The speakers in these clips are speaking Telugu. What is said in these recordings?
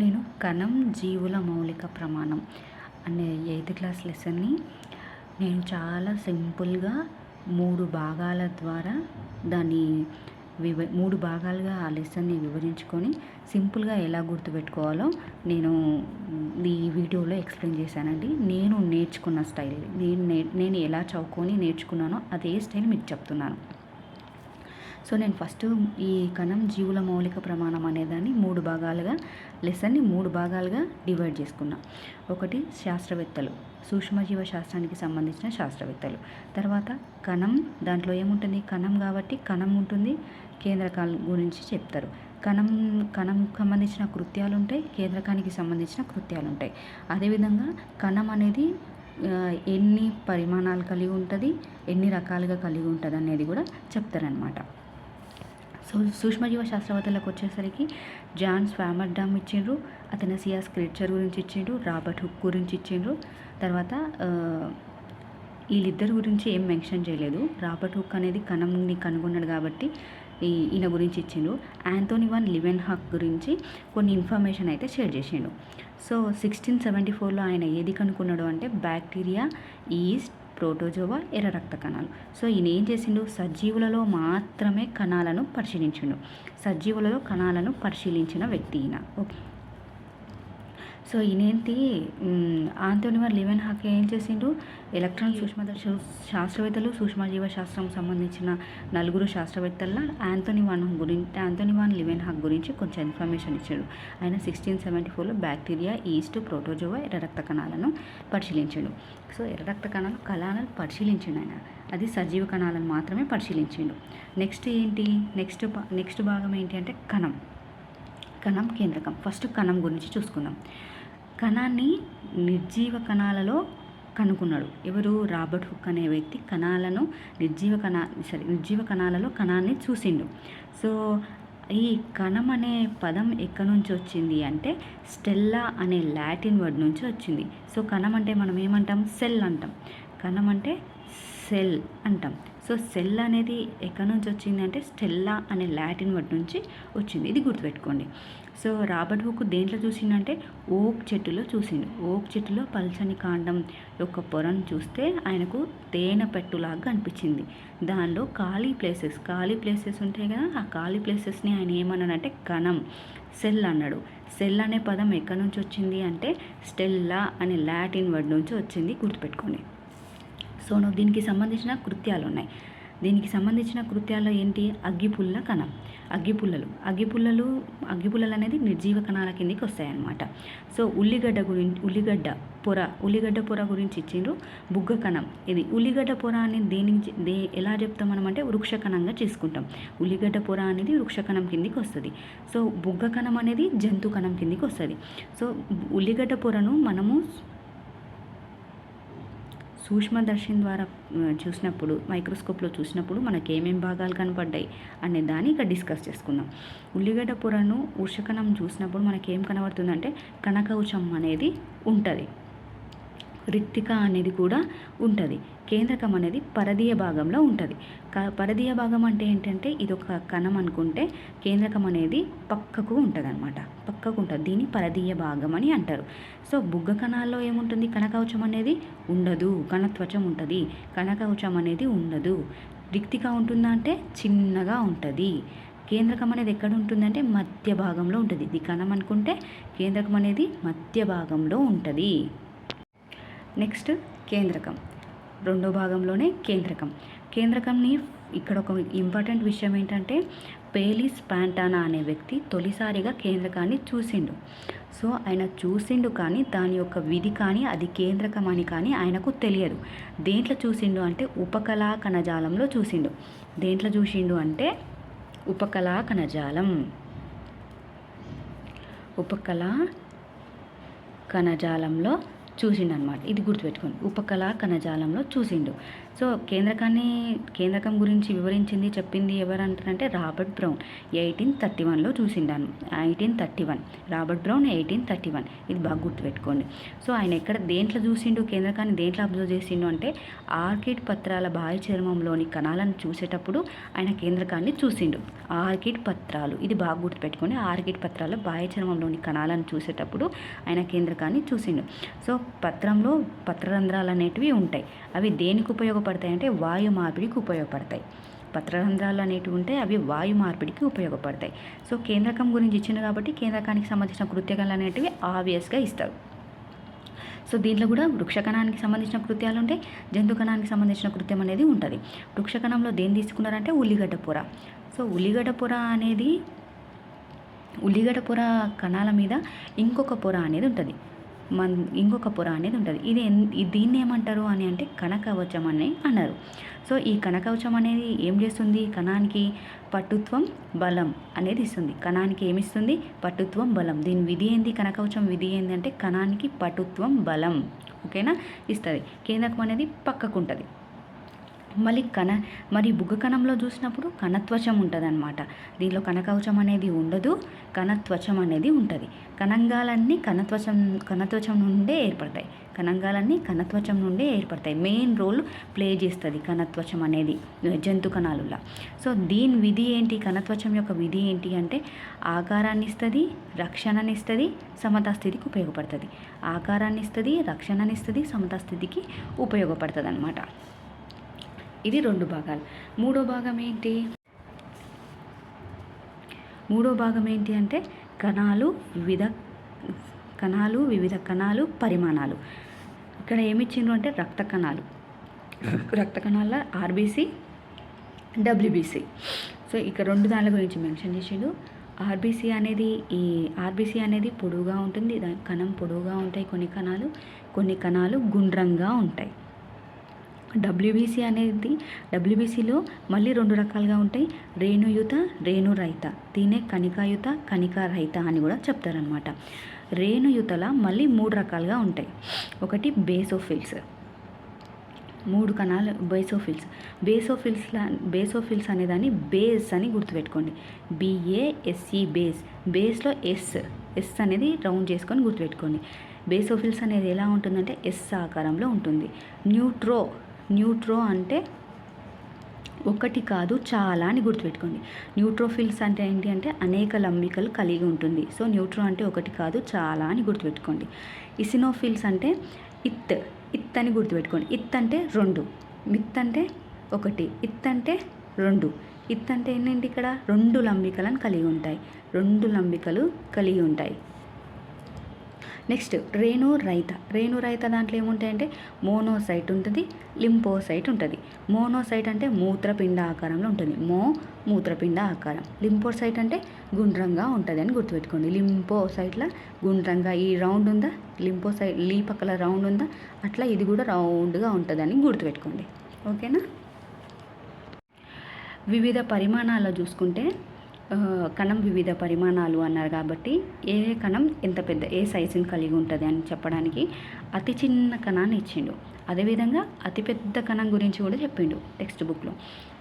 నేను కణం జీవుల మౌలిక ప్రమాణం అనే ఎయిత్ క్లాస్ లెసన్ని నేను చాలా సింపుల్గా మూడు భాగాల ద్వారా దాన్ని వివ మూడు భాగాలుగా ఆ లెసన్ని వివరించుకొని సింపుల్గా ఎలా గుర్తుపెట్టుకోవాలో నేను ఈ వీడియోలో ఎక్స్ప్లెయిన్ చేశానండి. నేను నేర్చుకున్న స్టైల్ నేను నేను ఎలా చదువుకొని నేర్చుకున్నానో అదే స్టైల్ మీకు చెప్తున్నాను. సో నేను ఫస్ట్ ఈ కణం జీవుల మౌలిక ప్రమాణం అనేదాన్ని మూడు భాగాలుగా లెసన్ని మూడు భాగాలుగా డివైడ్ చేసుకున్నా. ఒకటి శాస్త్రవేత్తలు సూక్ష్మజీవ శాస్త్రానికి సంబంధించిన శాస్త్రవేత్తలు. తర్వాత కణం దాంట్లో ఏముంటుంది? కణం కాబట్టి కణం ఉంటుంది కేంద్రకాల గురించి చెప్తారు. కణం కణం సంబంధించిన కృత్యాలు ఉంటాయి కేంద్రకానికి సంబంధించిన కృత్యాలు ఉంటాయి అదేవిధంగా కణం అనేది ఎన్ని పరిమాణాలు కలిగి ఉంటుంది ఎన్ని రకాలుగా కలిగి ఉంటుంది అనేది కూడా చెప్తారనమాట సో సూక్ష్మజీవ శాస్త్రవేత్తలకు వచ్చేసరికి జాన్ స్వామర్డామ్ ఇచ్చిండ్రు అతనసియా స్క్రిప్చర్ గురించి ఇచ్చిండ్రు రాబర్ట్ హుక్ గురించి ఇచ్చిండ్రు. తర్వాత వీళ్ళిద్దరి గురించి ఏం మెన్షన్ చేయలేదు. రాబర్ట్ హుక్ అనేది కణంని కనుగొన్నాడు కాబట్టి ఈ ఈయన గురించి ఇచ్చిండు యాంతోనీ వన్ లివెన్ హక్ గురించి కొన్ని ఇన్ఫర్మేషన్ అయితే షేర్ చేసిండు. సో సిక్స్టీన్ సెవెంటీ ఫోర్లో ఆయన ఏది కనుక్కున్నాడు అంటే బ్యాక్టీరియా ఈస్ట్ ప్రోటోజోవా ఎర్ర రక్త కణాలు. సో ఈయన ఏం చేసిండు? సజీవులలో మాత్రమే కణాలను పరిశీలించిండు. సజీవులలో కణాలను పరిశీలించిన వ్యక్తి ఈయన. ఓకే. సో ఈయనేంటి ఆంతోనివర్ లివెన్ హాక్ ఏం చేసిండు ఎలక్ట్రాన్ సూక్ష్మదర్శ శాస్త్రవేత్తలు సూక్ష్మజీవ శాస్త్రం సంబంధించిన నలుగురు శాస్త్రవేత్తల ఆంతోని వన్ గురించి ఆంతోని వన్ లివెన్ హాక్ గురించి కొంచెం ఇన్ఫర్మేషన్ ఇచ్చాడు. ఆయన సిక్స్టీన్ సెవెంటీ ఫోర్లో బ్యాక్టీరియా ఈస్ట్ ప్రోటోజోవా ఎర్ర రక్త కణాలను పరిశీలించాడు. సో ఎర్ర రక్త కణాలు కణాలను పరిశీలించాడు ఆయన. అది సజీవ కణాలను మాత్రమే పరిశీలించిండు. నెక్స్ట్ ఏంటి? నెక్స్ట్ నెక్స్ట్ భాగం ఏంటి అంటే కణం. కణం కేంద్రకం. ఫస్ట్ కణం గురించి చూసుకుందాం. కణాన్ని నిర్జీవ కణాలలో కనుక్కున్నాడు. ఎవరు? రాబర్ట్ హుక్ అనే వ్యక్తి కణాలను నిర్జీవ కణా సారీ నిర్జీవ కణాలలో కణాన్ని చూసిండు. సో ఈ కణం అనే పదం ఎక్కడి నుంచి వచ్చింది అంటే స్టెల్లా అనే లాటిన్ వర్డ్ నుంచి వచ్చింది. సో కణం అంటే మనం ఏమంటాం? సెల్ అంటాం. కణం అంటే సెల్ అంటాం. సో సెల్ అనేది ఎక్కడి నుంచి వచ్చింది అంటే స్టెల్లా అనే లాటిన్ వర్డ్ నుంచి వచ్చింది. ఇది గుర్తుపెట్టుకోండి. సో రాబర్ట్ హుక్ దేంట్లో చూసిండంటే ఓక్ చెట్టులో చూసిండు. ఓక్ చెట్టులో పల్చని కాండం యొక్క పొరను చూస్తే ఆయనకు తేనె పెట్టులాగా అనిపించింది దానిలో ఖాళీ ప్లేసెస్ ఖాళీ ప్లేసెస్ ఉంటాయి కదా ఆ ఖాళీ ప్లేసెస్ని ఆయన ఏమన్నాడంటే కణం సెల్ అన్నాడు. సెల్ అనే పదం ఎక్కడి నుంచి వచ్చింది అంటే స్టెల్లా అనే లాటిన్ వర్డ్ నుంచి వచ్చింది గుర్తుపెట్టుకోండి. సో దీనికి సంబంధించిన కృత్యాలు ఉన్నాయి దీనికి సంబంధించిన కృత్యాలు ఏంటి? అగ్గిపుల్ల కణం. అగ్గిపుల్లలు. అగ్గిపుల్లలు అగ్గిపుల్లలు అనేది నిర్జీవ కణాల కిందకి వస్తాయన్నమాట. సో ఉల్లిగడ్డ గురించి ఉల్లిగడ్డ పొర ఉల్లిగడ్డ పొర గురించి ఇచ్చిండ్రు బుగ్గ కణం. ఇది ఉల్లిగడ్డ పొర అనేది దేని దే ఎలా చెప్తాం మనమంటే వృక్ష కణంగా చేసుకుంటాం. ఉల్లిగడ్డ పొర అనేది వృక్ష కణం కిందికి వస్తుంది. సో బుగ్గ కణం అనేది జంతు కణం కిందికి వస్తుంది. సో ఉల్లిగడ్డ పొరను మనము సూక్ష్మదర్శిని ద్వారా చూసినప్పుడు మైక్రోస్కోప్లో చూసినప్పుడు మనకి ఏమేమి భాగాలు కనపడ్డాయి అనే దాన్ని ఇక్కడ డిస్కస్ చేసుకుందాం. ఉల్లిగడ్డ పొరను ఉషకణం చూసినప్పుడు మనకి ఏం కనబడుతుందంటే కనకవచం అనేది ఉంటుంది. రిక్తిక అనేది కూడా ఉంటుంది. కేంద్రకం అనేది పరదీయ భాగంలో ఉంటుంది. క పరదీయ భాగం అంటే ఏంటంటే ఇది ఒక కణం అనుకుంటే కేంద్రకం అనేది పక్కకు ఉంటుంది అనమాట పక్కకు ఉంటుంది. దీన్ని పరదీయ భాగం అని అంటారు. సో బుగ్గ కణాల్లో ఏముంటుంది? కనకవచం అనేది ఉండదు. కణత్వచం ఉంటుంది. కనకవచం అనేది ఉండదు. రిక్తిగా ఉంటుందా అంటే చిన్నగా ఉంటుంది. కేంద్రకం అనేది ఎక్కడ ఉంటుందంటే మధ్య భాగంలో ఉంటుంది. ఇది కణం అనుకుంటే కేంద్రకం అనేది మధ్య భాగంలో ఉంటుంది. నెక్స్ట్ కేంద్రకం. రెండో భాగంలోనే కేంద్రకం. కేంద్రకంని ఇక్కడ ఒక ఇంపార్టెంట్ విషయం ఏంటంటే పేలిస్ ప్యాంటానా అనే వ్యక్తి తొలిసారిగా కేంద్రకాన్ని చూసిండు. సో ఆయన చూసిండు కానీ దాని యొక్క విధి కానీ అది కేంద్రకం అని కానీ ఆయనకు తెలియదు. దేంట్లో చూసిండు అంటే ఉపకళా కణజాలంలో చూసిండు. దేంట్లో చూసిండు అంటే ఉపకళా కణజాలం. ఉపకళా కణజాలంలో చూసిండు అనమాట ఇది గుర్తుపెట్టుకోండి. ఉపకళా కణజాలంలో చూసిండు. సో కేంద్రకాన్ని కేంద్రకం గురించి వివరించింది చెప్పింది ఎవరంటారంటే రాబర్ట్ బ్రౌన్. ఎయిటీన్ థర్టీ వన్లో చూసిండాను. Eighteen thirty one. Robert Brown eighteen thirty one. ఇది బాగా గుర్తుపెట్టుకోండి. సో ఆయన ఎక్కడ దేంట్లో చూసిండు కేంద్రకాన్ని దేంట్లో అబ్జర్వ్ చేసిండు అంటే ఆర్కిడ్ పత్రాల బాహ్య చర్మంలోని కణాలను చూసేటప్పుడు ఆయన కేంద్రకాన్ని చూసిండు. ఆర్కిడ్ పత్రాలు. ఇది బాగా గుర్తుపెట్టుకోండి. ఆర్కిడ్ పత్రాల బాహ్య చర్మంలోని కణాలను చూసేటప్పుడు ఆయన కేంద్రకాన్ని చూసిండు. సో పత్రంలో పత్రరంధ్రాలు అనేటివి ఉంటాయి. అవి దేనికి ఉపయోగ ఉపయోగపడతాయి అంటే వాయు మార్పిడికి ఉపయోగపడతాయి. పత్రరంధ్రాలు అనేటివి ఉంటే అవి వాయు మార్పిడికి ఉపయోగపడతాయి. సో కేంద్రకం గురించి ఇచ్చింది కాబట్టి కేంద్రకానికి సంబంధించిన కృత్యకాలు అనేటివి ఆబ్వియస్గా ఇస్తారు. సో దీంట్లో కూడా వృక్షకణానికి సంబంధించిన కృత్యాలు ఉంటాయి. జంతు కణానికి సంబంధించిన కృత్యం అనేది ఉంటుంది. వృక్షకణంలో దేని తీసుకున్నారంటే ఉల్లిగడ్డ పొర. సో ఉల్లిగడ్డ పొర అనేది ఉల్లిగడ్డ పొర కణాల మీద ఇంకొక పొర అనేది ఉంటుంది. మన్ ఇంకొక పొర అనేది ఉంటుంది. ఇది దీన్ని ఏమంటారు అని అంటే కనకవచం అని అన్నారు. సో ఈ కణకవచం అనేది ఏం చేస్తుంది? కణానికి పటుత్వం బలం అనేది ఇస్తుంది. కణానికి ఏమిస్తుంది పట్టుత్వం బలం. దీని విధి ఏంది? కనకవచం విధి ఏంది అంటే కణానికి పటుత్వం బలం. ఓకేనా? ఇస్తుంది. కేంద్రకం అనేది పక్కకు ఉంటుంది మళ్ళీ కణ మరి బుగ్గ కణంలో చూసినప్పుడు కణత్వచం ఉంటుంది అనమాట దీనిలో కణకవచం అనేది ఉండదు కణత్వచం అనేది ఉంటుంది. కణంగాలన్నీ కణత్వచం కణత్వచం నుండే ఏర్పడతాయి. కణంగాలన్నీ కణత్వచం నుండే ఏర్పడతాయి. మెయిన్ రోల్ ప్లే చేస్తుంది కణత్వచం అనేది జంతు కణాలులా. సో దీని విధి ఏంటి? కణత్వచం యొక్క విధి ఏంటి అంటే ఆకారాన్ని ఇస్తుంది రక్షణని ఇస్తుంది సమతాస్థితికి ఉపయోగపడుతుంది. ఆకారాన్ని ఇస్తుంది రక్షణని ఇస్తుంది సమతాస్థితికి ఉపయోగపడుతుంది అనమాట ఇది రెండు భాగాలు. మూడో భాగం ఏంటి? మూడో భాగం ఏంటి అంటే కణాలు వివిధ కణాలు వివిధ కణాలు పరిమాణాలు. ఇక్కడ ఏమిచ్చిండ్రు అంటే రక్త కణాలు. రక్త కణాల ఆర్బీసీ డబ్ల్యూబీసీ. సో ఇక్కడ రెండు దానిల గురించి మెన్షన్ చేసిండు. ఆర్బీసీ అనేది ఈ ఆర్బీసీ అనేది పొడవుగా ఉంటుంది. దాని కణం పొడవుగా ఉంటాయి కొన్ని కణాలు. కొన్ని కణాలు గుండ్రంగా ఉంటాయి. డబ్ల్యూబీసీ అనేది డబ్ల్యూబీసీలో మళ్ళీ రెండు రకాలుగా ఉంటాయి. రేణుయుత రేణురహిత. దీనే కణికాయుత కణికారహిత అని కూడా చెప్తారనమాట రేణుయుతల మళ్ళీ మూడు రకాలుగా ఉంటాయి. ఒకటి బేసోఫిల్స్. మూడు కణాలు బేసోఫిల్స్. బేసోఫిల్స్ బేసోఫిల్స్ అనేదాన్ని బేస్ అని గుర్తుపెట్టుకోండి. B A S E base. బేస్లో ఎస్. ఎస్ అనేది రౌండ్ చేసుకొని గుర్తుపెట్టుకోండి. బేసోఫిల్స్ అనేది ఎలా ఉంటుందంటే ఎస్ ఆకారంలో ఉంటుంది. న్యూట్రో న్యూట్రో అంటే ఒకటి కాదు చాలా అని గుర్తుపెట్టుకోండి. న్యూట్రోఫిల్స్ అంటే ఏంటి అంటే అనేక లంబికలు కలిగి ఉంటుంది. సో న్యూట్రో అంటే ఒకటి కాదు చాలా అని గుర్తుపెట్టుకోండి. ఇసినోఫిల్స్ అంటే ఇత్ ఇత్ అని గుర్తుపెట్టుకోండి. ఇత్ అంటే రెండు మిత్ అంటే ఒకటి ఇత్ అంటే రెండు. ఇత్ అంటే ఏంటంటే ఇక్కడ? రెండు లంబికలను కలిగి ఉంటాయి. రెండు లంబికలు కలిగి ఉంటాయి. నెక్స్ట్ రేణు రైత. రేణు రైత దాంట్లో ఏముంటాయంటే మోనోసైట్ ఉంటుంది లింపోసైట్ ఉంటుంది. మోనోసైట్ అంటే మూత్రపిండ ఆకారంలో ఉంటుంది. మో మూత్రపిండ ఆకారం. లింపోసైట్ అంటే గుండ్రంగా ఉంటుంది అని గుర్తుపెట్టుకోండి. లింపోసైట్లో గుండ్రంగా ఈ రౌండ్ ఉందా? లింపోసైట్ లీ పక్కల రౌండ్ ఉందా? అట్లా ఇది కూడా రౌండ్గా ఉంటుందని గుర్తుపెట్టుకోండి. ఓకేనా? వివిధ పరిమాణాల్లో చూసుకుంటే కణం వివిధ పరిమాణాలు అన్నారు కాబట్టి ఏ కణం ఎంత పెద్ద ఏ సైజుని కలిగి ఉంటుంది అని చెప్పడానికి అతి చిన్న కణాన్ని ఇచ్చిండు. అదేవిధంగా అతిపెద్ద కణం గురించి కూడా చెప్పిండు టెక్స్ట్ బుక్లో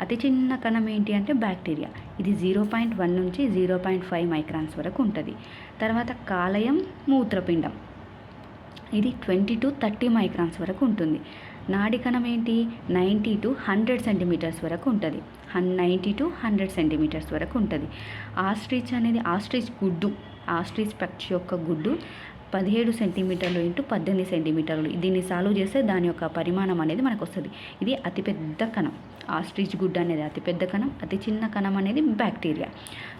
అతి చిన్న కణం ఏంటి అంటే బ్యాక్టీరియా. ఇది జీరో పాయింట్ వన్ నుంచి జీరో పాయింట్ ఫైవ్ మైక్రాన్స్ వరకు ఉంటుంది. తర్వాత కాలయం మూత్రపిండం. ఇది ట్వంటీ టు థర్టీ మైక్రాన్స్ వరకు ఉంటుంది. నాడి కణం ఏంటి? నైంటీ టు హండ్రెడ్ సెంటీమీటర్స్ వరకు ఉంటుంది. హన్ నైంటీ టు హండ్రెడ్ సెంటీమీటర్స్ వరకు ఉంటుంది. ఆస్ట్రిచ్ అనేది ఆస్ట్రిచ్ గుడ్డు. ఆస్ట్రిచ్ పక్షి యొక్క గుడ్డు. పదిహేడు సెంటీమీటర్లు ఇంటూ పద్దెనిమిది సెంటీమీటర్లు. దీన్ని సాల్వ్ చేస్తే దాని యొక్క పరిమాణం అనేది మనకు వస్తుంది ఇది అతిపెద్ద కణం. ఆస్ట్రిచ్ గుడ్ అనేది అతిపెద్ద కణం అతి చిన్న కణం అనేది బ్యాక్టీరియా.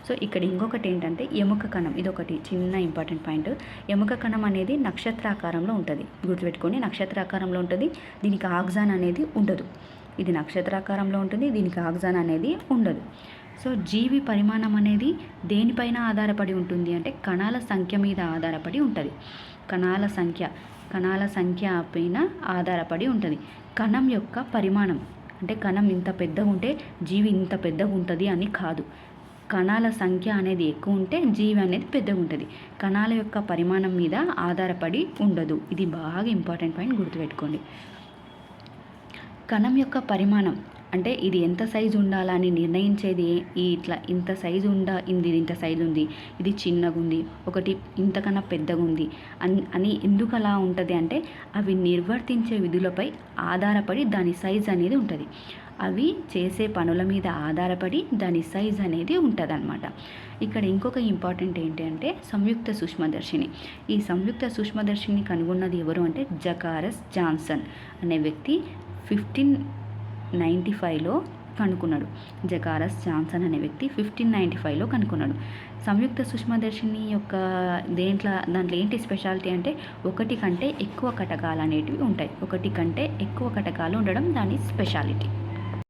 సో ఇక్కడ ఇంకొకటి ఏంటంటే ఎముక కణం. ఇది ఒకటి చిన్న ఇంపార్టెంట్ పాయింట్. ఎముక కణం అనేది నక్షత్రాకారంలో ఉంటుంది. గుర్తుపెట్టుకోండి నక్షత్రాకారంలో ఉంటుంది. దీనికి ఆగ్జాన్ అనేది ఉండదు. ఇది నక్షత్రాకారంలో ఉంటుంది దీనికి ఆగ్జాన్ అనేది ఉండదు. సో జీవి పరిమాణం అనేది దేనిపైన ఆధారపడి ఉంటుంది అంటే కణాల సంఖ్య మీద ఆధారపడి ఉంటుంది. కణాల సంఖ్య కణాల సంఖ్య పైన ఆధారపడి ఉంటుంది. కణం యొక్క పరిమాణం అంటే కణం ఇంత పెద్దగా ఉంటే జీవి ఇంత పెద్దగా ఉంటుంది అని కాదు. కణాల సంఖ్య అనేది ఎక్కువ ఉంటే జీవి అనేది పెద్దగా ఉంటుంది. కణాల యొక్క పరిమాణం మీద ఆధారపడి ఉండదు. ఇది బాగా ఇంపార్టెంట్ పాయింట్ గుర్తుపెట్టుకోండి. కణం యొక్క పరిమాణం అంటే ఇది ఎంత సైజు ఉండాలని నిర్ణయించేది ఈ ఇట్లా ఇంత సైజు ఉండా ఇది ఇంత సైజు ఉంది. ఇది చిన్నగా ఉంది. ఒకటి ఇంతకన్నా పెద్దగా ఉంది. అని అని ఎందుకు అలా ఉంటుంది అంటే అవి నిర్వర్తించే విధులపై ఆధారపడి దాని సైజ్ అనేది ఉంటుంది. అవి చేసే పనుల మీద ఆధారపడి దాని సైజ్ అనేది ఉంటుంది ఇక్కడ ఇంకొక ఇంపార్టెంట్ ఏంటి అంటే సంయుక్త సూక్ష్మదర్శిని. ఈ సంయుక్త సూక్ష్మదర్శిని కనుగొన్నది ఎవరు అంటే జకారస్ జాన్సన్ అనే వ్యక్తి ఫిఫ్టీన్ నైంటీ ఫైవ్లో కనుక్కున్నాడు. జకారస్ జాన్సన్ అనే వ్యక్తి ఫిఫ్టీన్ నైంటీ ఫైవ్లో కనుక్కున్నాడు. సంయుక్త సూక్ష్మదర్శిని యొక్క దేంట్లో దాంట్లో ఏంటి స్పెషాలిటీ అంటే ఒకటి కంటే ఎక్కువ కటకాలు అనేటివి ఉంటాయి. ఒకటి కంటే ఎక్కువ కటకాలు ఉండడం దాని స్పెషాలిటీ.